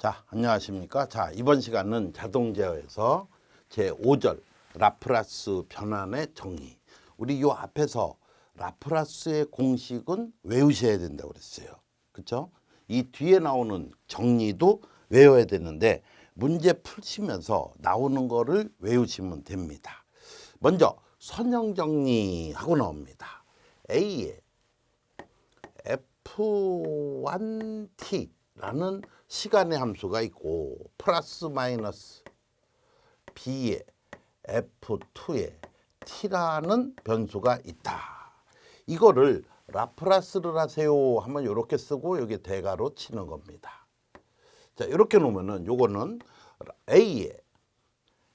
자, 안녕하십니까. 자, 이번 시간은 자동 제어에서 제 5절 라프라스 변환의 정의. 우리 요 앞에서 라프라스의 공식은 외우셔야 된다고 그랬어요. 그렇죠? 이 뒤에 나오는 정리도 외워야 되는데 문제 풀시면서 나오는 거를 외우시면 됩니다. 먼저 선형 정리하고 나옵니다. A에 f1t 라는 시간의 함수가 있고 플러스 마이너스 b의 f2에 t라는 변수가 있다. 이거를 라프라스를 하세요 하면 이렇게 쓰고 여기 대가로 치는 겁니다. 자 이렇게 놓으면은 요거는 a의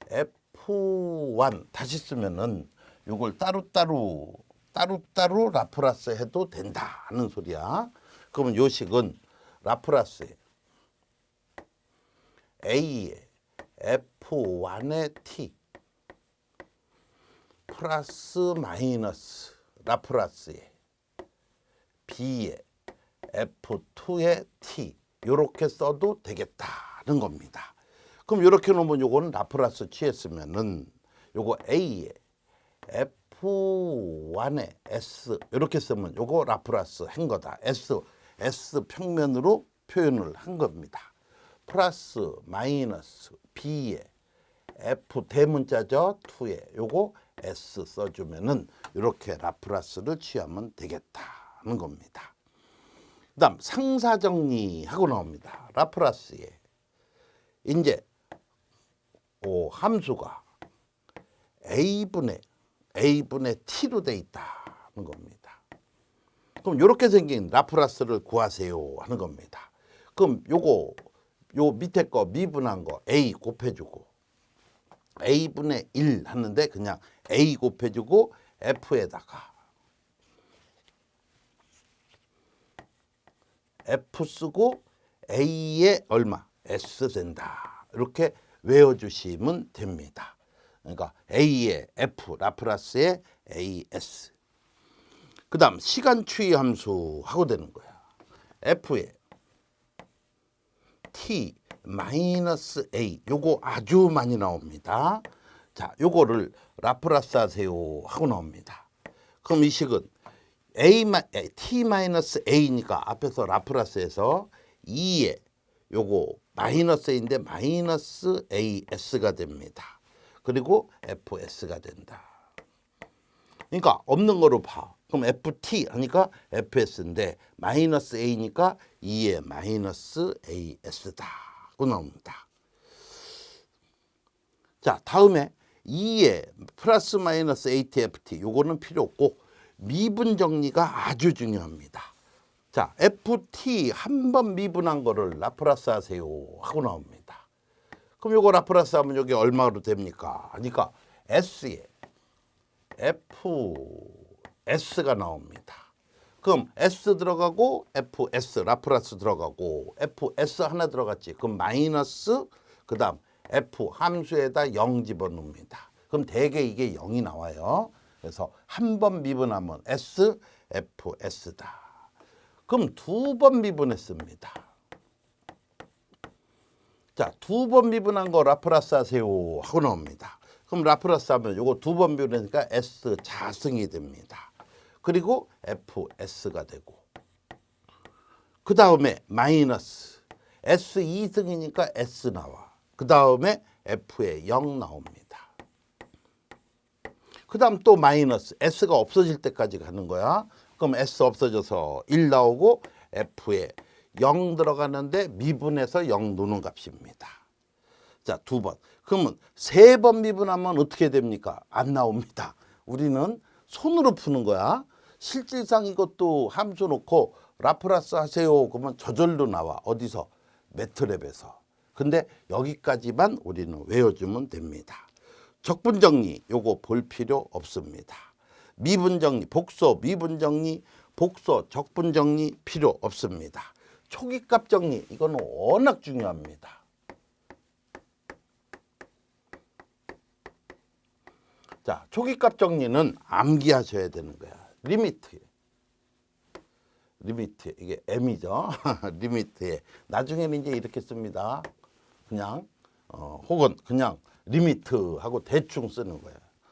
f1 다시 쓰면은 요걸 따로따로 따로따로 라프라스 해도 된다는 소리야. 그러면 요식은 라프라스에. A의 f1의 t. 플러스 마이너스 라프라스에. B의 f2의 t. 요렇게 써도 되겠다는 겁니다. 그럼 요렇게 놓으면 요거는 라프라스 취했으면은 요거 a의 f1의 s. 이렇게 쓰면 요거 라프라스 한 거다. s s 평면으로 표현을 한 겁니다. 플러스 마이너스 b의 f 대문자죠. 2에 요거 s 써주면은 이렇게 라프라스를 취하면 되겠다는 겁니다. 그 다음 상사 정리하고 나옵니다. 라프라스에 이제 오, 함수가 a분의 a분의 t로 돼 있다는 겁니다. 그럼 이렇게 생긴 라프라스를 구하세요 하는 겁니다. 그럼 요거 요 밑에 거 미분한 거 a 곱해주고 a분의 1 하는데 그냥 a 곱해주고 f에다가 f 쓰고 a의 얼마 s 된다 이렇게 외워주시면 됩니다. 그러니까 a의 f 라프라스의 as 그 다음 시간 추이 함수 하고 되는 거야. f의 t 마이너스 a 요거 아주 많이 나옵니다. 자, 요거를 라프라스 하세요 하고 나옵니다. 그럼 이 식은 a t 마이너스 a니까 앞에서 라프라스에서 2에 요거 마이너스 a인데 마이너스 as가 됩니다. 그리고 fs가 된다. 그러니까 없는 거로 봐. 그럼 ft 하니까 fs인데 마이너스 a니까 2에 마이너스 as다. 고 나옵니다. 자, 다음에 2에 플러스 마이너스 ATFT 요거는 필요 없고 미분 정리가 아주 중요합니다. 자, FT 한 번 미분한 거를 라프라스 하세요 하고 나옵니다. 그럼 요거 라프라스 하면 여기 얼마로 됩니까? 그러니까 S에 FS가 나옵니다. 그럼 S 들어가고 FS 라프라스 들어가고 FS 하나 들어갔지. 그럼 마이너스 그다음 F 함수에다 0 집어넣습니다. 그럼 대개 이게 0이 나와요. 그래서 한 번 미분하면 S, FS다. 그럼 두 번 미분했습니다. 자, 두 번 미분한 거 라프라스 하세요 하고 나옵니다. 그럼 라프라스 하면 요거 두 번 미분하니까 S 자승이 됩니다. 그리고 FS가 되고 그 다음에 마이너스 S 2승이니까 S 나와. 그 다음에 F에 0 나옵니다. 그 다음 또 마이너스 S가 없어질 때까지 가는 거야. 그럼 S 없어져서 1 나오고 F에 0 들어가는데 미분해서 0 노는 값입니다. 자, 두 번. 그러면 세 번 미분하면 어떻게 됩니까? 안 나옵니다. 우리는 손으로 푸는 거야. 실질상 이것도 함수 놓고 라프라스 하세요. 그러면 저절로 나와. 어디서? 매트랩에서. 근데 여기까지만 우리는 외워주면 됩니다. 적분 정리 요거 볼 필요 없습니다. 미분 정리, 복소, 미분 정리, 복소, 적분 정리 필요 없습니다. 초기값 정리 이거는 워낙 중요합니다. 자, 초기값 정리는 암기하셔야 되는 거야. 리미트. 리미트 이게 m이죠. 리미트에 나중에는 이제 이렇게 씁니다. 그냥 어, 혹은 그냥 리미트 하고 대충 쓰는 거예요.